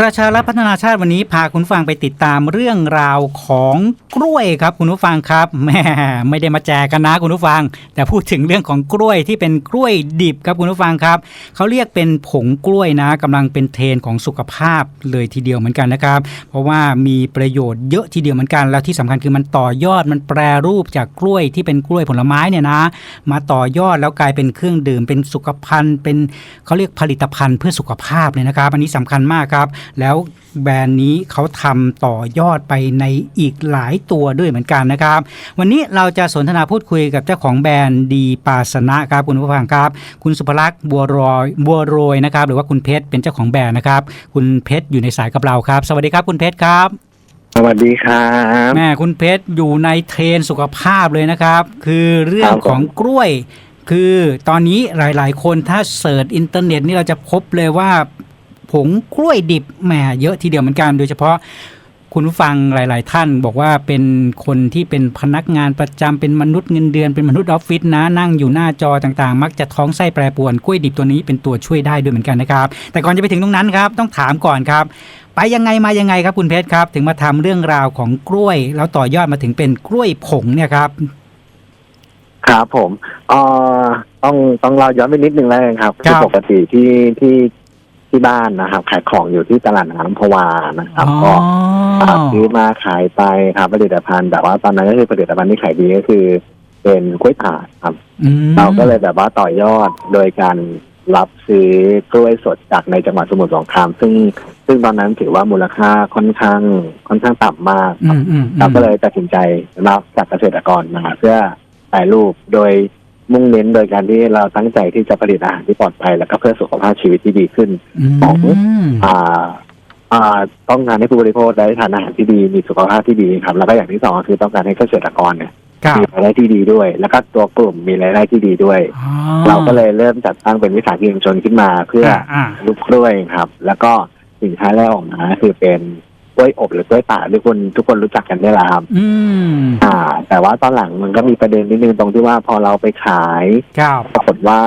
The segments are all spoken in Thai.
ประชารัฐพัฒนาชาติวันนี้พาคุณฟังไปติดตามเรื่องราวของกล้วยครับคุณผู้ฟังครับแม่ไม่ได้มาแจกกันนะคุณผู้ฟัง แต่พูดถึงเรื่องของกล้วยที่เป็นกล้วยดิบครับคุณผู้ฟังครับเขาเรียกเป็นผงกล้วยนะกำลังเป็นเทรนของสุขภาพเลยทีเดียวเหมือนกันนะครับ เพราะว่ามีประโยชน์เยอะทีเดียวเหมือนกัน แล้วที่สำคัญคือมันต่อยอดมันแปรรูปจากกล้วยที่เป็นกล้วยผลไม้เนี่ยนะ มาต่อยอดแล้วกลายเป็นเครื่องดื่มเป็นสุขภัณฑ์เป็นเขาเรียกผลิตภัณฑ์เพื่อสุขภาพเลยนะครับ อันนี้สำคัญมากครับแล้วแบรนด์นี้เขาทำต่อยอดไปในอีกหลายตัวด้วยเหมือนกันนะครับ วันนี้เราจะสนทนาพูดคุยกับเจ้าของแบรนด์ดีปาสนะครับคุณผู้ฟังครับ คุณสุภลักษณ์บัวรอยบัวโรยนะครับ หรือว่าคุณเพชรเป็นเจ้าของแบรนด์นะครับ คุณเพชรอยู่ในสายกับเราครับ สวัสดีครับคุณเพชรครับสวัสดีครับแม่คุณเพชรอยู่ในเทรนด์สุขภาพเลยนะครับ คือเรื่องครับผมของกล้วย คือตอนนี้หลาย ๆ คนถ้าเสิร์ชอินเทอร์เน็ตนี่เราจะพบเลยว่าผ งกล้วยดิบแหมเยอะทีเดียวเหมือนกัน โดยเฉพาะคุณผู้ฟังหลาย ๆ ท่านบอกว่าเป็นคนที่เป็นพนักงานประจำเป็นมนุษย์เงินเดือนเป็นมนุษย์ออฟฟิศนะนั่งอยู่หน้าจอต่าง ๆ มักจะท้องไส้แปรปรวนกล้วยดิบตัวนี้เป็นตัวช่วยได้ด้วยเหมือนกันนะครับ แต่ก่อนจะไปถึงตรงนั้นครับต้องถามก่อนครับ ไปยังไงมายังไงครับคุณเพชรครับ ถึงมาทำเรื่องราวของกล้วย แล้วต่อยอดมาถึงเป็นกล้วยผงเนี่ยครับครับผมเอ่อต้องต้องเราย้อนไปนิดนึงแล้วกันครับครับอปกติที่ที่ ที่บ้านนะครับ ขายของอยู่ที่ตลาดน้ำพวานะครับก็ครับซื้อมาขายไปครับผลิตภัณฑ์แต่ว่าตอนนั้นก็คือผลิตภัณฑ์ที่ขายดีก็คือ เป็นกล้วยตากครับ อืมเราก็เลยแบบว่าต่อยอดโดยการรับซื้อกล้วยสดจากในจังหวัดสมุทรสงคราม ซึ่งซึ่งตอนนั้นถือว่ามูลค่าค่อนข้างค่อนข้างต่ำมากคอืรับมอืมเราก็เลยตัดสินใจรับจากเกษตรกรมาเพื่อแปรรูปโดย มุ่งเน้นโดยการที่เราตั้งใจที่จะผลิตอาหารที่ปลอดภัยแล้วก็เพื่อสุขภาพชีวิตที่ดีขึ้นของมอ่าอ่าต้องการให้ผู้บริโภคได้ทานอาหารที่ดีมีสุขภาพที่ดีครับ แล้วก็อย่างที่สองก็คือต้องการให้เกษตรกรเนี่ยครับมีรายได้ที่ดีด้วย แล้วก็ตัวกลุ่มมีรายได้ที่ดีด้วยอ๋อเราก็เลยเริ่มจัดตั้งเป็นวิสาหกิจชุมชนขึ้นมา เพื่ออ่าอ่าลูกกล้วยครับ แล้วก็สินค้าแรกออกมาคือเป็น กล้วยอบหรือกล้วยตากที่คนทุกคนรู้จักกันได้แล้วครับอืมอ่า แต่ว่าตอนหลังมันก็มีประเด็นนิดนึงตรงที่ว่าพอเราไปขายครับปรากฏว่า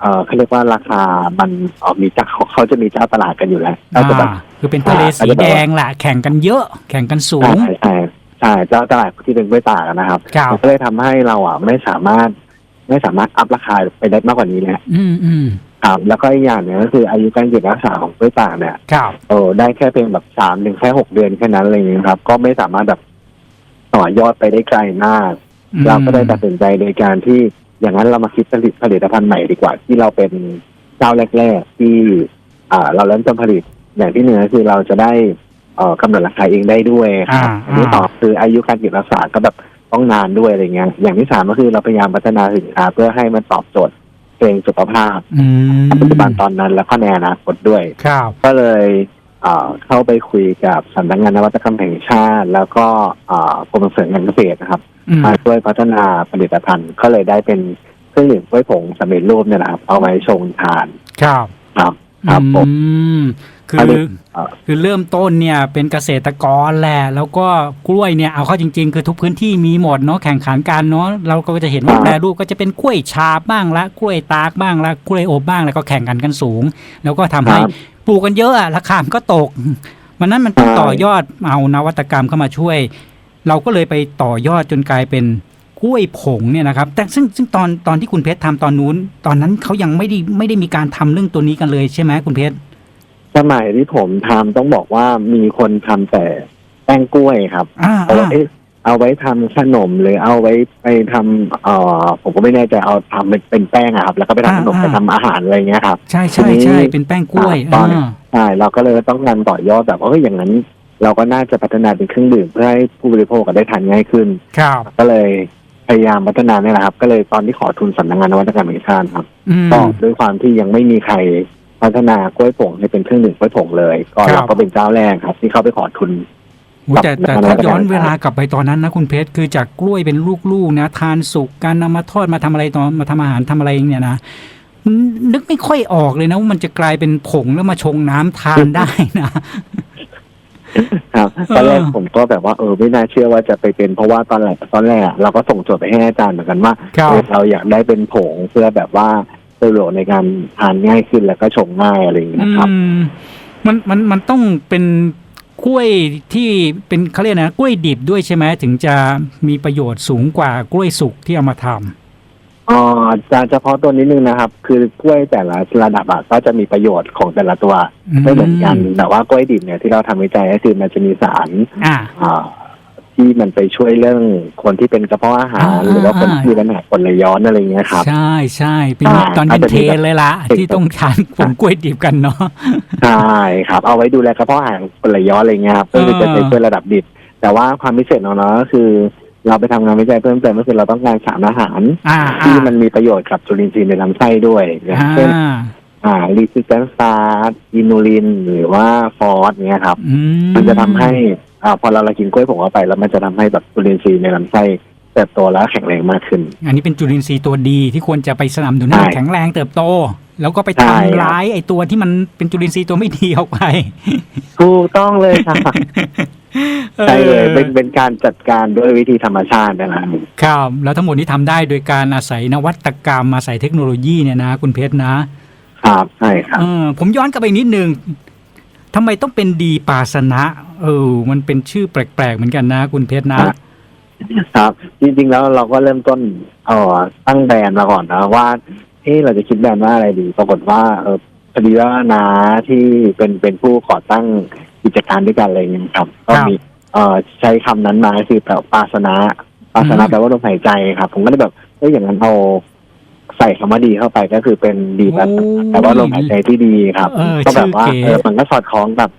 เออเขาเรียกว่าราคามันเออมีเจ้าเขาเขาจะมีเจ้าตลาดกันอยู่แล้วก็จะแบบ อ่าคือเป็นทะเลสีแดงแหละแข่งกันเยอะ แข่งกันสูง ใช่ใช่ใช่เจ้าตลาดที่เป็นกล้วยตากนะครับครับ มันก็เลยทำให้เราอะไม่สามารถ ไม่สามารถอัพราคาไปได้มากกว่านี้แล้วอืมอืม ครับแล้วก็อีกอย่างหนึงก็คืออายุการเก็บรักษาของกล้วยตากเนี่ยครับโอ้ได้แค่เพียงแบบสามถึงแค่หกเดือนแค่นั้นอะไรอย่างเงี้ยครับ ก็ไม่สามารถแบบต่อยอดไปได้ไกลมากอืมเราก็เลยตัดสินใจโดยการที่อย่างนั้นเรามาคิดผลิตผลิตภัณฑ์ใหม่ดีกว่า ที่เราเป็นเจ้าแรกๆที่ อ่า เราเริ่มต้นผลิตอย่างที่หนึ่งก็คือเราจะได้เอ่อกำหนดราคาเองได้ด้วยครับอ่าอันที่สองคืออายุการเก็บรักษาก็แบบต้องนานด้วยอะไรเงี้ยอย่างที่สามก็คือเราพยายามพัฒนาสินค้าเพื่อให้มันตอบโจทย์ เพลงสุขภาพอืมปัจจุบันตอนนั้นแล้วก็ในอนาคตด้วย ครับก็เลยเอ่อเข้าไปคุยกับสำนักงานนวัตกรรมแห่งชาติ แล้วก็เอ่อกรมส่งเสริมการเกษตรนะครับ อืมมาช่วยพัฒนาผลิตภัณฑ์ ก็เลยได้เป็นเครื่องดื่มกล้วยผงสำเร็จรูปเนี่ยนะครับ เอาไว้ชงทานครับ ครับ ครับผม อืม คือันอนี้เอ่อคือเริ่มต้นเนี่ยเป็นเกษตรกรแหละแล้วก็กล้วยเนี่ยเอาเข้าจริง ๆ คือทุกพื้นที่มีหมดเนาะแข่งขันกันเนาะเราก็จะเห็นว่าครับแปรรูปก็จะเป็นกล้วยฉาบบ้างละกล้วยตากบ้างละกล้วยอบบ้างแล้วก็แข่งกันกันสูง แล้วก็ทำให้ครับปลูกกันเยอะอะราคามันก็ตก มันนั้นมันต้องใช่ต่อยอดเอานวัตกรรมเข้ามาช่วย เราก็เลยไปต่อยอดจนกลายเป็นกล้วยผงเนี่ยนะครับ แต่ซึ่งซึ่งตอนตอนที่คุณเพชรทำตอนนู้น ตอนนั้นเขายังไม่ได้ไม่ได้มีการทำเรื่องตัวนี้กันเลยใช่ไหมคุณเพชร สมัยที่ผมทำต้องบอกว่ามีคนทำแต่แป้งกล้วยครับอ่าเอาอ่าไว้เอาไว้ทำขนมหรือเอาไว้ไปทำเอ่อผมก็ไม่แน่ใจเอาทำเป็นเป็นแป้งอะครับ แล้วก็ไปทำขนมอ่าไปทำอาหารอะไรเงี้ยครับ ใช่ใช่ใช่เป็นแป้งกล้วยตอน อ่า ใช่เราก็เลยต้องการต่อยอดแบบว่าเฮ้ยอย่างนั้น เราก็น่าจะพัฒนาเป็นเครื่องดื่มเพื่อให้ผู้บริโภคได้ทานง่ายขึ้น ครับ ก็เลยพยายามพัฒนาเนี่ยแหละครับ ก็เลยตอนที่ขอทุนสำนักงานนวัตกรรมแห่งชาติครับอืม ก็ด้วยความที่ยังไม่มีใคร พัฒนากล้วยผงให้เป็นเครื่องดื่มกล้วยผงเลย ก็ครับ เราก็เป็นเจ้าแรกครับ ที่เข้าไปขอทุน โอ้แต่แต่กับถ้ากับย้อนกับเวลากลับไปตอนนั้นนะคุณเพชรคือจากกล้วยเป็นลูกๆนะทานสุกการนำมาทอดมาทำอะไรตอนมาทำอาหารทำอะไรเนี่ยนะนึกไม่ค่อยออกเลยนะว่ามันจะกลายเป็นผงแล้วมาชงน้ำทานได้นะ ครับตอนแรกเออผมก็แบบว่าเออไม่น่าเชื่อว่าจะไปเป็นเพราะว่าตอนแรกตอนแรกอะเราก็ส่งโจทย์ไปให้อาจารย์เหมือนกันว่าครับ เออเราอยากได้เป็นผงเพื่อแบบว่า สะดวกในการทานง่ายขึ้นแล้วก็ชงง่ายอะไรอย่างเงี้ยครับ อืมมันมันมันต้องเป็นกล้วยที่เป็นเขาเรียกนะกล้วยดิบด้วยใช่ไหมถึงจะมีประโยชน์สูงกว่ากล้วยสุกที่เอามาทำ อ๋อจะเฉพาะตัวนิดนึงนะครับ คือกล้วยแต่ละระดับอะก็จะมีประโยชน์ของแต่ละตัวไม่เหมือนกันแต่ว่ากล้วยดิบเนี่ยที่เราทำวิจัยก็คือมันจะมีสารอ่า อ่า ที่มันไปช่วยเรื่องคนที่เป็นกระเพาะอาหาร อ่าหรือว่าคนอ่า ที่มีปัญหากรดไหลย้อนอะไรเงี้ยครับ ใช่ใช่เป็นอ่าตอนเป็นอาจจะเทมีรแบบนเลยละเป็นที่ต้องทานผงกล้วยดิบกันเนาะ ใช่ครับ เอาไว้ดูแลกระเพาะอาหารกรดไหลย้อนอะไรเงี้ยครับก็คือเออจะใช้ช่วยระดับดิบ แต่ว่าความพิเศษของเราก็คือ เราไปทำงานวิจัยเพิ่มเติมก็คือเราต้องการสารอาหาร อ่าที่มันมีประโยชน์กับจุลินทรีย์ในลำไส้ด้วยอย่างอ่าเช่นอ่า resistant starch อินูลิน หรือว่าฟอสเนี่ยครับ อืมันจะทำให้ อ่าพอเราเรากินกล้วยผงเข้าไป แล้วมันจะทำให้แบบจุลินทรีย์ในลำไส้เติบโตแล้วแข็งแรงมากขึ้น อันนี้เป็นจุลินทรีย์ตัวดีที่ควรจะไปสนับสนุนให้ใช่แข็งแรงเติบโต แล้วก็ไปใช่ครับทำร้ายไอ้ตัวที่มันเป็นจุลินทรีย์ตัวไม่ดีออกไปถูกต้องเลยค่ะใช่เลยเป็นเป็นการจัดการด้วยวิธีธรรมชาตินะครับครับแล้วทั้งหมดนี้ทำได้โดยการอาศัยนวัตกรรมอาศัยเทคโนโลยีเนี่ยนะ คุณเพชรนะครับใช่ครับเออผมย้อนกลับไปนิดนึง ทำไมต้องเป็นดีปาสนะเออ มันเป็นชื่อแปลกๆเหมือนกันนะ คุณเพชรนะ ครับครับจริงๆแล้วเราก็เริ่มต้นเอ่อตั้งแบรนด์มาก่อนนะว่าเอ๊ะเราจะคิดแบรนด์ว่าอะไรดี ปรากฏว่า เออพอดีว่านาที่เป็นเป็นผู้ก่อตั้งกิจการด้วยกันอะไรอย่างเงี้ยครับ ก็ครับมีเอ่อใช้คำนั้นมาคือแบบปาสนะปาสนะอืมแปลว่าลมหายใจครับ ผมก็เลยแบบเอ้ยอย่างนั้นเอา ใส่คำว่าดีเข้าไปก็คือเป็นดีปาสนะแต่ว่าลมหายใจที่ดีครับเออก็แบบว่าชื่อเก๋ เออมันก็สอดคล้องกับ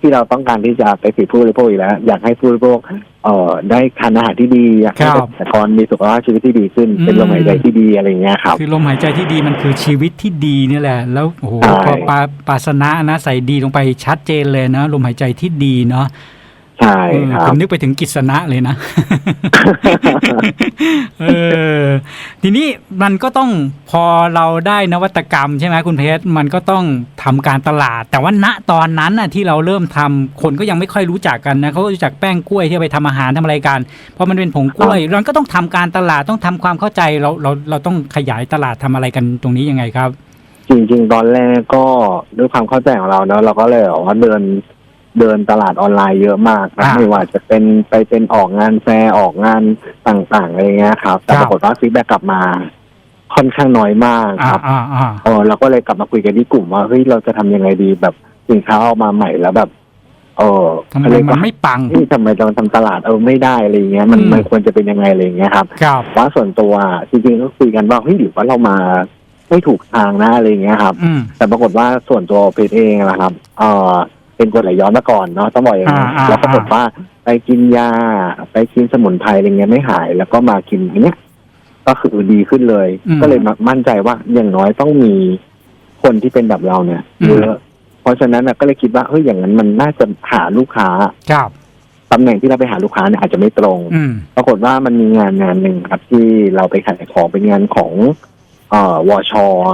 ที่เราต้องการที่จะไปสืบผู้บริโภคอยู่แล้ว อยากให้ผู้บริโภคเอ่อได้ทานอาหารที่ดีอยากให้ครับเกษตรกรมีสุขภาพชีวิตที่ดีขึ้นเป็นอืมลมหายใจที่ดีอะไรอย่างเงี้ยครับ คือลมหายใจที่ดีมันคือชีวิตที่ดีเนี่ยแหละ แล้วโอ้โหใช่ พอปาปาสนะนะใส่ดีลงไปชัดเจนเลยนะลมหายใจที่ดีเนาะ ใช่เออครัผบมนึกไปถึงกิษณะเลยนะเออทีนี้มันก็ต้องพอเราได้นวัตกรรมใช่ไหมคุณเพชรมันก็ต้องทำการตลาด แต่ว่าณตอนนั้นน่ะที่เราเริ่มทำคนก็ยังไม่ค่อยรู้จักกันนะเขาก็รู้จักแป้งกล้วยที่เอาไปทำอาหารทำอะไรกันเพราะมันเป็นผงกล้วยเราก็ต้องทำการตลาดต้องทำความเข้าใจเราเราเราต้องขยายตลาดทำอะไรกันตรงนี้ยังไงครับ จริง ๆ ตอนแรกก็ด้วยความเข้าใจของเราเนอะเราก็เลยบอกว่าเดิน เดินตลาดออนไลน์เยอะมากนะอ่าไม่ว่าจะเป็นไปเป็นออกงานแฟร์ออกงานต่างๆอะไรเงี้ยครับ แต่ครัปบรากฏว่าฟีดแบ็กกลับมา ค่อนข้างน้อยมากอ่าครับอ่าอ่า เออเราก็เลยกลับมาคุยกันที่กลุ่มว่าเฮ้ยเราจะทำยังไงดีแบบสินค้าออกมาใหม่แล้วแบบ เออทำไมเขาเรียกมันว่าไม่ปังเฮ้ยทำไมเราทำตลาดเออไม่ได้อะไรเงี้ยมันอืม มันควรจะเป็นยังไงอะไรเงี้ยครับ ครับ ว่าส่วนตัวจริงๆก็คุยกันว่าเฮ้ยหรือว่าเรามาไม่ถูกทางนะอะไรเงี้ยครับ อืม แต่ปรากฏว่าส่วนตัวเพจเองนะครับเออ เป็นกรดไหลย้อนมาก่อนเนาะต้องบอกอย่างนี้นอ่าอ่า แล้วปรากฏว่าไปกินยา ไปกินสมุนไพรอะไรเงี้ยไม่หาย แล้วก็มากินอันเนี้ยก็คือดีขึ้นเลย อืมก็เลยมามั่นใจว่าอย่างน้อยต้องมีคนที่เป็นแบบเราเนี่ยอืม เยอะเพราะฉะนั้นน่ะก็เลยคิดว่าเฮ้ยอย่างนั้นมันน่าจะหาลูกค้าครับ ตำแหน่งที่เราไปหาลูกค้าเนี่ยอาจจะไม่ตรง อืม ปรากฏว่ามันมีงานงานหนึ่งครับที่เราไปขายของเป็นงานของเอ่อวช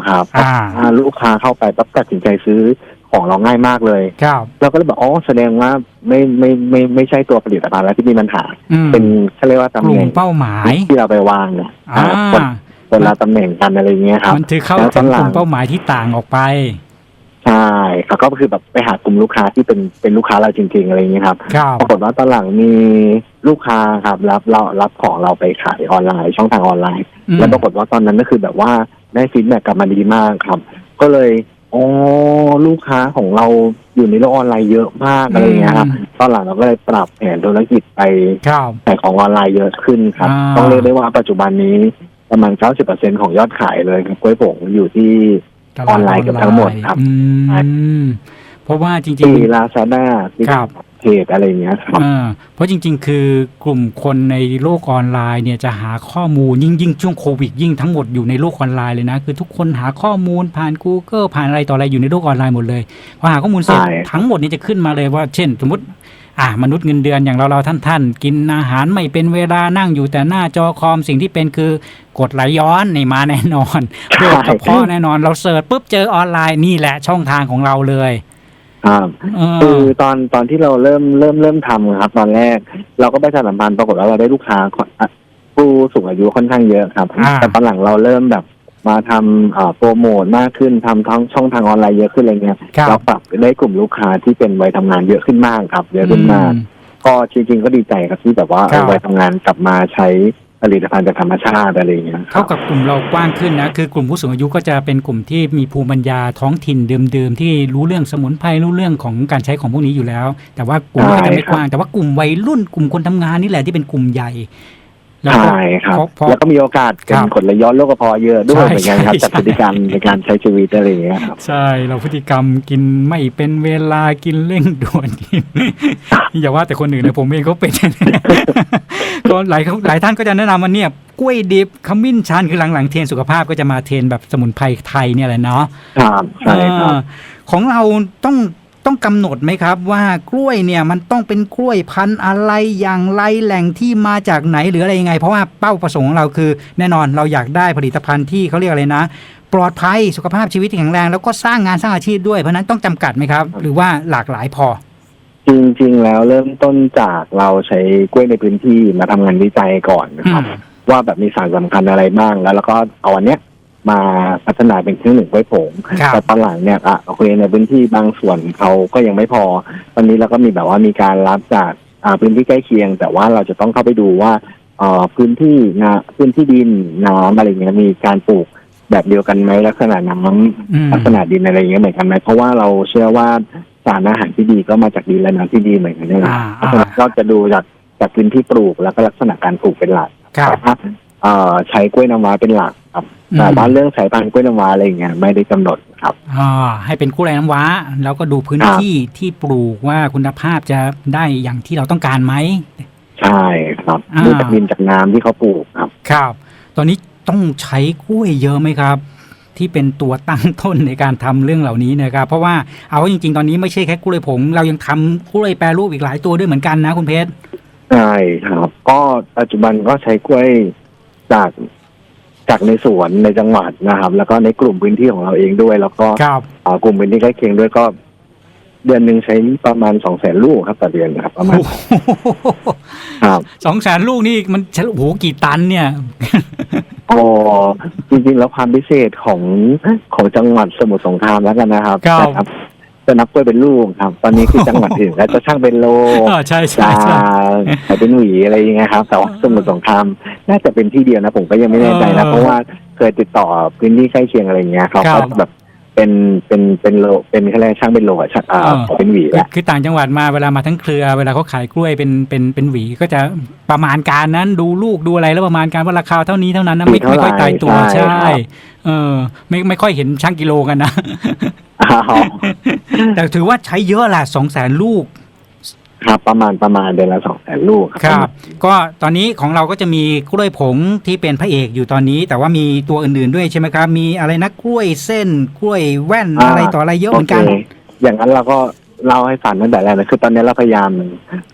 ครับอ่าอ่าลูกค้าเข้าไปปั๊บตัดสินใจซื้อ ของเราง่ายมากเลยครับเราก็เลยบอกอ๋อแสดงว่าไม่ไม่ไม่ไม่ใช่ตัวผลิตภัณฑ์แล้วที่มีปัญหาอืมเป็นเขาเรียกว่าตำกแหลุ่น่มงเป้าหมายที่เราไปวางเนี่ยอ่าคนคนละตำแหน่งกันอะไรเงี้ยครับมันถือเข้าแล้วถึงหกลัลุ่มเป้าหมายที่ต่างออกไปใช่ครับก็คือแบบไปหากลุ่มลูกค้าที่เป็นเป็นลูกค้าเราจริงๆอะไรเงี้ยครับครับปรากฏว่าตอนหลังมีลูกค้าครับรับเรารับของเราไปขายออนไลน์ ช่องทางออนไลน์อืมแล้วปรากฏว่าตอนนั้นก็คือแบบว่าได้ฟีดแบ็กกลับมาดีมากครับ ก็เลย อ๋อลูกค้าของเราอยู่ในโลกออนไลน์เยอะมากอะไรอย่างเงี้ยครับอืมตอนหลังเราก็เลยปรับแผนธุรกิจไปครับขายของออนไลน์เยอะขึ้นครับ อ่า ต้องเรียกได้ว่าปัจจุบันนี้ประมาณ 90%ของยอดขายเลยครับกล้วยผงอยู่ที่ ตลาดออนไลน์เกือบทั้งหมดครับ อืมเพราะว่าจริงที่ๆลาซาด้าที่ครับ เพจอะไรอย่างเงี้ยครับ อ่าเพราะจริง ๆ คือกลุ่มคนในโลกออนไลน์เนี่ยจะหาข้อมูลยิ่งยิ่งช่วงโควิดยิ่งทั้งหมดอยู่ในโลกออนไลน์เลยนะ คือทุกคนหาข้อมูลผ่าน Google ผ่านอะไรต่ออะไรอยู่ในโลกออนไลน์หมดเลยพอหาข้อมูลเสร็จใช่ ทั้งหมดนี้จะขึ้นมาเลยว่า เช่น สมมติ อ่ามนุษย์เงินเดือนอย่างเราเราท่านท่านๆกินอาหารไม่เป็นเวลานั่งอยู่แต่หน้าจอคอมสิ่งที่เป็นคือกดไหลย้อนนี่มาแน่นอนโรคกระเพาะแน่นอนเราเสิร์ชปุ๊บเจอออนไลน์นี่แหละช่องทางของเราเลย ครับเอคืออตอนตอนที่เราเริ่มเริ่มเริ่มทำครับ ตอนแรก เราก็ไปสานสัมพันธ์ปรากฏว่าเราได้ลูกค้าค่อนอะผู้สูงอายุค่อนข้างเยอะครับอ่าแต่ตอนหลังเราเริ่มแบบมาทำเอ่อโปรโมทมากขึ้นทำทั้งช่องทางออนไลน์เยอะขึ้นอะไรเงี้ยครับเราปรับได้กลุ่มลูกค้าที่เป็นวัยทำงานเยอะขึ้นมากครับ เยอะขึ้นมากอืมก็จริงๆก็ดีใจครับที่แบบว่าครับเอาวัยทำงานกลับมาใช้ ผลิตภัณฑ์จากธรรมชาติอะไรอย่างเงี้ยครัเท่าบกับกลุ่มเรากว้างขึ้นนะคือกลุ่มผู้สูงอายุก็จะเป็นกลุ่มที่มีภูมิปัญญาท้องถิ่นเดิมๆที่รู้เรื่องสมุนไพรรู้เรื่องของการใช้ของพวกนี้อยู่แล้ว แต่ว่ากลุ่มก็จะไม่กว้าง แต่ว่ากลุ่มวัยรุ่นกลุ่มคนทำงานนี่แหละที่เป็นกลุ่มใหญ่แล้วก็ใช่ครับเพราะเพราะแล้วก็มีโอกาสเป็คนรับกรดไหลย้อนโรคกระเพาะเยอะด้วยใช่เหมือนกันครับใช่จากพฤติกรรมในการใช้ชีวิตอะไรอย่างเงี้ยครับใช่เราพฤติกรรมกินไม่เป็นเวลากินเร่งด่วนกินอย่าว่าแต่คนอื่นเลยผมเองก็เป็น ก็หลายหลายท่านก็จะแนะนำว่าเนี่ยกล้วยดิบขมิ้นชันคือหลังๆเทรนสุขภาพก็จะมาเทรนแบบสมุนไพรไทยเนี่ยแหละเนาะครับใช่ครับเออของเราต้องต้องกำหนดไหมครับ ว่ากล้วยเนี่ยมันต้องเป็นกล้วยพันธุ์อะไรอย่างไรแหล่งที่มาจากไหนหรืออะไรยังไง เพราะว่าเป้าประสงค์ของเราคือ แน่นอนเราอยากได้ผลิตภัณฑ์ที่เขาเรียกอะไรนะ ปลอดภัยสุขภาพชีวิตที่แข็งแรง แล้วก็สร้างงานสร้างอาชีพด้วยเพราะฉะนั้นต้องจำกัดไหมครับ หรือว่าหลากหลายพอ จริงๆ แล้วเริ่มต้นจากเราใช้กล้วยในพื้นที่มาทำงานวิจัยก่อนนะครับอืมว่าแบบมีสารสำคัญอะไรบ้างแล้ว แล้วก็เอาอันเนี้ยมาพัฒนาเป็นเครื่องหนึ่งกล้วยผงครับแต่ตอนหลังเนี่ยอะโอเคในพื้นที่บางส่วนเขาก็ยังไม่พอ ตอนนี้เราก็มีแบบว่ามีการรับจากอ่าพื้นที่ใกล้เคียง แต่ว่าเราจะต้องเข้าไปดูว่าเอ่อพื้นที่นาพื้นที่ดินน้ำอะไรเงี้ยมีการปลูกแบบเดียวกันไหมลักษณะน้ำ อืม ลักษณะดินอะไรอย่างเงี้ยเหมือนกันไหมเพราะว่าเราเชื่อว่า สารอาหารที่ดีก็มาจากดินและน้ำที่ดีเหมือนกันนี่แหละอ่าเพราะฉะนั้นก็จะดูจากจากพื้นที่ปลูกแล้วก็ลักษณะการปลูกเป็นหลักครับแต่ถ้าเอ่อใช้กล้วยน้ำว้าเป็นหลักครับอืม แต่ว่าเรื่องสายพันธุ์กล้วยน้ำว้าอะไรอย่างเงี้ยไม่ได้กำหนดครับ อ่าให้เป็นกล้วยน้ำว้า แล้วก็ดูพื้นที่ที่ปลูกว่าคุณภาพจะได้อย่างที่เราต้องการไหม ใช่ครับอ่า ดูจากดินจากน้ำที่เขาปลูกครับ ครับ ตอนนี้ต้องใช้กล้วยเยอะไหมครับ ที่เป็นตัวตั้งต้นในการทำเรื่องเหล่านี้นะครับ เพราะว่าเอาจริง ๆ ตอนนี้ไม่ใช่แค่กล้วยผง เรายังทำกล้วยแปรรูปอีกหลายตัวด้วยเหมือนกันนะคุณเพชรใช่ครับ ก็ปัจจุบันก็ใช้กล้วยจากจากในสวนในจังหวัดนะครับ แล้วก็ในกลุ่มพื้นที่ของเราเองด้วย แล้วก็ครับอ่ากลุ่มพื้นที่ใกล้เคียงด้วยก็ เดือนหนึ่งใช้ประมาณสองแสนลูกครับต่อเดือนครับ ประมาณครับสองแสนลูกนี่มันใช้โอ้โหกี่ตันเนี่ย อ๋อจริงๆแล้วความพิเศษของของจังหวัดสมุทรสงครามแล้วกันนะครับครับ นะครับจะนับกล้วยเป็นลูกครับ ตอนนี้คือจังหวัดอื่นแล้วจะช่างเป็นโลอ่าใช่ใช่จะใช่ ขายเป็นหวีอะไรอย่างเงี้ยครับ แต่ว่าสมุทรสงครามน่าจะเป็นที่เดียวนะผมก็ยังไม่แน่ใจนะ เออเพราะว่าเคยติดต่อพื้นที่ใกล้เคียงอะไรอย่างเงี้ยเขาครัก็บ แบบ เป็นเป็นเป็นโลเป็นแค่แรกช่างเป็นโลอะช่างอ่าเออขอเป็นหวีคือแหละคือต่างจังหวัดมาเวลามาทั้งเครือ เวลาเขาขายกล้วยเป็นเป็นเป็นหวีก็จะประมาณการนั้นดูลูกดูอะไรแล้วประมาณการว่าราคาเท่านี้เท่านั้นนะไม่ไม่ค่อยตายตัวใช่ เออ ไม่ไม่ค่อยเห็นช่างกิโลกันนะ อ้าวแต่ถือว่าใช้เยอะแหละสองแสนลูก ครับประมาณประมาณเดือนละสองแสนลูกครับ ก็ตอนนี้ของเราก็จะมีกล้วยผงที่เป็นพระเอกอยู่ตอนนี้ แต่ว่ามีตัวอื่นๆด้วยใช่ไหมครับ มีอะไรนะกล้วยเส้นกล้วยแว่นอะไรต่ออะไรเยอะเหมือนกัน โคอย่างนั้นเราก็เล่าให้ฟังตั้งแต่แรกนะคือตอนนี้เราพยายาม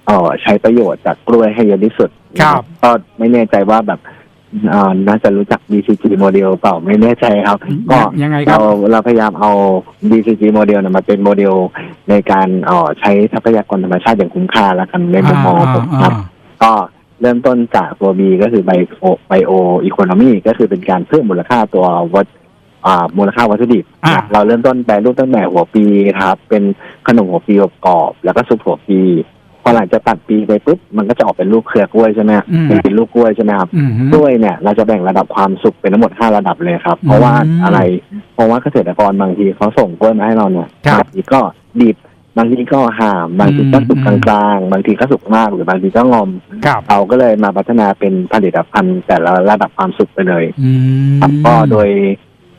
เอ่อใช้ประโยชน์จากกล้วยให้เยอะที่สุดครับ ก็ไม่แน่ใจว่าแบบเอ่อน่าจะรู้จัก BCG โมเดลเปล่าไม่แน่ใจครับ ก็ยังไงครัเราบเราพยายามเอา BCG โมเดลนะมาเป็นโมเดลในการเอ่อใช้ทรัพยากรธรรมชาติอย่างคุ้มค่าแล้วกันในมุมมองของผมครับ ก็เริ่มต้นจากตัว B ก็คือไบโอไบโออีโคโนมีก็คือเป็นการเพิ่มมูลค่าตัววัตอ่ามูลค่าวัตถุดิบ อ่า เราเริ่มต้นแปรรูปตั้งแต่หัวปีครับ เป็นขนมหัวปีอบกรอบ แล้วก็ซุปหัวปี พอหลังจากตัดปีไปปุ๊บมันก็จะออกเป็นลูกเครือกล้วยใช่ไหมฮะอืมเป็นเป็นลูกกล้วยใช่ไหมครับอืม กล้วยเนี่ยเราจะแบ่งระดับความสุกเป็นทั้งหมดห้าระดับเลยครับ เพราะว่าอืมอะไร เพราะว่าเกษตรกรบางทีเขาส่งกล้วยมาให้เราเนี่ยครับบางทีก็ดิบบางทีก็ห่ามบางทีก็สุกกลางๆบางทีก็สุกมากหรือบางทีก็งอม ครับเราก็เลยมาพัฒนาเป็นผลิตภัณฑ์แต่ละระดับความสุขไปเลย อืม ครับก็โดย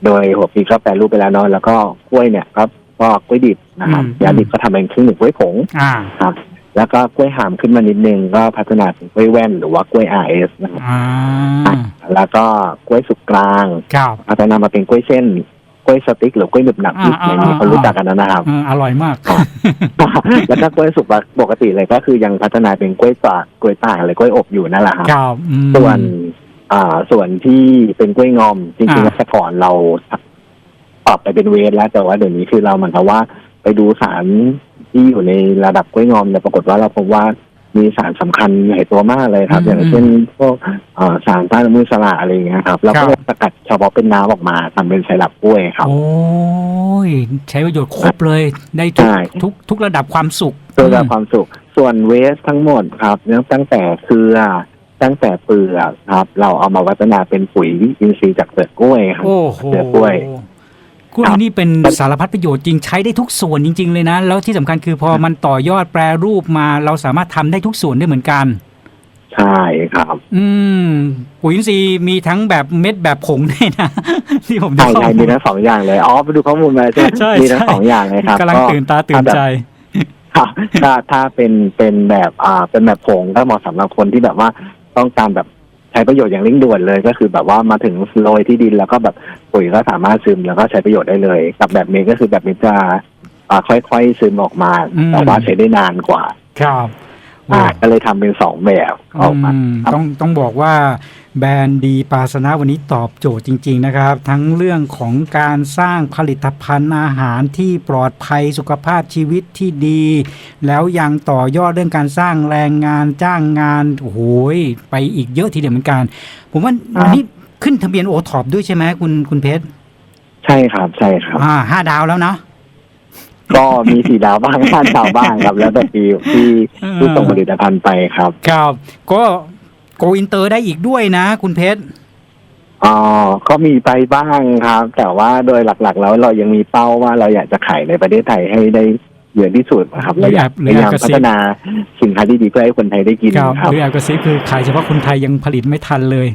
โดยหัวปีก็แปรรูปไปแล้วเนาะแล้วก็กล้วยเนี่ยก็ก็กล้วยดิบนะครับอืม ยาดิบก็ทำเป็นครึ่งหนึ่งกล้วยผงอ่า ครับ แล้วก็กล้วยหามขึ้นมานิดนึงก็พัฒนาเป็นกล้วยแว่นหรือว่ากล้วย RS นะครับอ่าแล้วก็กล้วยสุกกลางครับ พัฒนามาเป็นกล้วยเส้นกล้วยสติ๊กหรือกล้วยหนึบหนับที่อ่าในนี้อ่าเขารู้จักกันนะครับ เอออร่อยมาก แล้วก็กล้วยสุกปกติเลยก็คือยังพัฒนาเป็นกล้วยตากกล้วยตากหรือกล้วยอบอยู่นั่นแหละครับ ครับอืม ส่วน อ่า ส่วนที่เป็นกล้วยงอม จริงๆอ่า แล้วแต่ก่อนเราปรับไปเป็นเวทแล้วแต่ว่าเดี๋ยวนี้คือเราเหมือนกับว่า ไปดูสาร ที่อยู่ในระดับกล้วยงอมเนี่ยปรากฏว่าเราพบว่ามีสารสำคัญใหญ่ตัวมากเลยครับอืมอย่างเช่นพวกเอ่อสารต้านอนุมูลอิสระอะไรอย่างเงี้ยครับ แล้วครัก็บเลยสกัดเฉพาะเป็นน้ำออกมาทำเป็นไซรัปกล้วยครับ โอ้ยใช้ประโยชน์ครบเลยได้ทุกใช่ทุกทุกระดับความสุขเพื่อความสุข ส่วนเวสทั้งหมดครับเนื่องตั้งแต่เครือตั้งแต่เปลือกครับ เราเอามาวัฒนาเป็นปุ๋ยอินทรีย์จากเปลือกกล้วยครับโอ้โหเปลือกกล้วย กล้วยนี่เป็นสารพัดประโยชน์จริงใช้ได้ทุกส่วนจริง ๆ เลยนะ แล้วที่สำคัญคือพอมันต่อยอดแปรรูปมา เราสามารถทำได้ทุกส่วนได้เหมือนกัน ใช่ครับ อืมปุ๋ยอินทรีย์มีทั้งแบบเม็ดแบบผงด้วยนะที่ผมดูใช่ข้อใช่มูมีลทั้งสองอย่างเลยอ๋อไปดูข้อมูลมาใช่ไหมใช่มีทั้งใช่สองอย่างเลยครับกำลังตื่นตาตื่นใจครับถ้าถ้าเป็นเป็นแบบอ่าเป็นแบบผงก็เหมาะสำหรับคนที่แบบว่าต้องการแบบใช้ประโยชน์อย่างเร่งด่วนเลยก็คือแบบว่ามาถึงโรยที่ดินแล้วก็แบบปุ๋ยก็สามารถซึมแล้วก็ใช้ประโยชน์ได้เลย กับแบบนี้ก็คือแบบนี้จะอ่าค่อยๆซึมออกมาอืมแต่ว่าใช้ได้นานกว่า ครับอ่า ก็เลยทำเป็นสองแบบออกมาอืมครับต้องต้องบอกว่าแบรนด์ดีปาสนะวันนี้ตอบโจทย์จริง ๆ นะครับ ทั้งเรื่องของการสร้างผลิตภัณฑ์อาหารที่ปลอดภัยสุขภาพชีวิตที่ดี แล้วยังต่อยอดเรื่องการสร้างแรงงานจ้างงานโอ้โหยไปอีกเยอะทีเดียวเหมือนกัน ผมว่าวันนี้ขึ้นทะเบียนโอท็อปด้วยใช่ไหมคุณคุณเพชร ใช่ครับใช่ครับอ่าห้าดาวแล้วเนาะ ก็มีสี่ดาวบ้างห้าดาวบ้างครับ แล้วแต่ปีที่ที่ส่งผลิตภัณฑ์ไปครับ ครับ ก็โกอินเตอร์ได้อีกด้วยนะ คุณเพชรอ๋อก็มีไปบ้างครับ แต่ว่าโดยหลักๆ แล้วเรายังมีเป้าว่าเราอยากจะขายในประเทศไทยให้ได้เยอะที่สุดนะครับเราอยากหรืพออยากยายามกระซิบพัฒนาสินค้าที่ดีเพื่อให้คนไทยได้กินครับครับหรือแอบกระซิบคือขายเฉพาะคนไทยยังผลิตไม่ทันเลย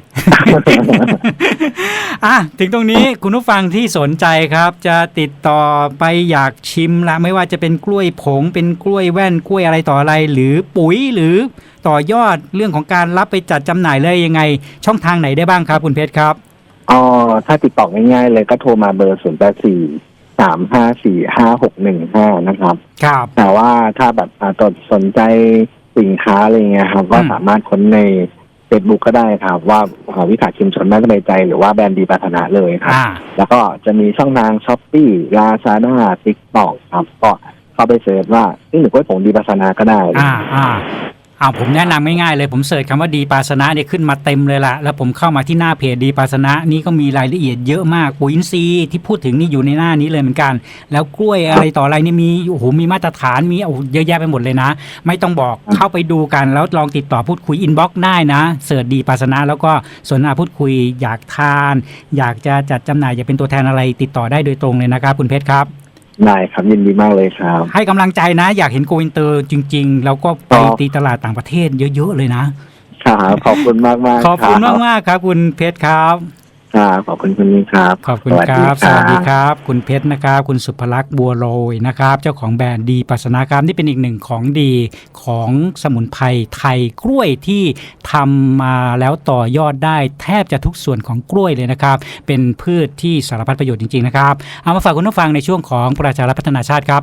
อะถึงตรงนี้คุณผู้ฟังที่สนใจครับ จะติดต่อไปอยากชิมละไม่ว่าจะเป็นกล้วยผง เป็นกล้วยแว่นกล้วยอะไรต่ออะไร หรือปุ๋ยหรือต่อยอดเรื่องของการรับไปจัดจำหน่ายเลยยังไง ช่องทางไหนได้บ้างครับคุณเพชรครับอ๋อถ้าติดต่อง่ายๆเลยก็โทรมาเบอร์ศูนย์แปดสี่สามห้าสี่ห้าหกหนึ่งห้านะครับ ครับ แต่ว่าถ้าแบบอ่าตนสนใจสินค้าอะไรเงี้ยครับ ก็อืมสามารถค้นใน เฟซบุ๊กก็ได้ครับ ว่าอ่าวิสาหกิจชุมชนแม่สบายใจ หรือว่าแบรนด์ดีปัฒนาเลยครับ อ่า แล้วก็จะมีช่องทางช้อปปี้ลาซาด้าติ๊กต็อกครับ ก็เข้าไปเสิร์ชว่านี่หนึ่งกล้วยผงดีปัฒนาก็ได้ อ่าอ่า อ่าผมแนะนำง่ายๆเลยผมเสิร์ชคำว่าดีปาสนะเนี่ยขึ้นมาเต็มเลยละแล้วผมเข้ามาที่หน้าเพจดีปาสนะนี่ก็มีรายละเอียดเยอะมากปุ๋ยอินทรีย์ที่พูดถึงนี่อยู่ในหน้านี้เลยเหมือนกัน แล้วกล้วยอะไรต่ออะไรนี่มีโอ้โหมีมาตรฐานมีโอ้เยอะแยะไปหมดเลยนะ ไม่ต้องบอกเข้าไปดูกัน แล้วลองติดต่อพูดคุยอินบ็อกซ์ได้นะเสิร์ชดีปาสนะแล้วก็สนทนาพูดคุยอยากทาน อยากจะจัดจำหน่ายอยากเป็นตัวแทนอะไรติดต่อได้โดยตรงเลยนะครับคุณเพชรครับ ได้ครับยินดีมากเลยครับ ให้กำลังใจนะ อยากเห็นโกอินเตอร์จริง ๆ แล้วก็ไปอ๋อตีตลาดต่างประเทศเยอะๆเลยนะ ครับขอบคุณมากมากขอบคุณมากมากๆครับคุณเพชรครับ ครับขอบคุณคุณนี่ครับ ขอบคุณครับ สวัสดีครับ คุณเพชรนะครับ คุณสุภลักษณ์บัวโรยนะครับ เจ้าของแบรนด์ดีปัสนาครับนี่เป็นอีกหนึ่งของดีของสมุนไพรไทยกล้วยที่ทำมาแล้วต่อยอดได้แทบจะทุกส่วนของกล้วยเลยนะครับ เป็นพืชที่สารพัดประโยชน์จริงๆนะครับ เอามาฝากคุณผู้ฟังในช่วงของประชารัฐพัฒนาชาติครับ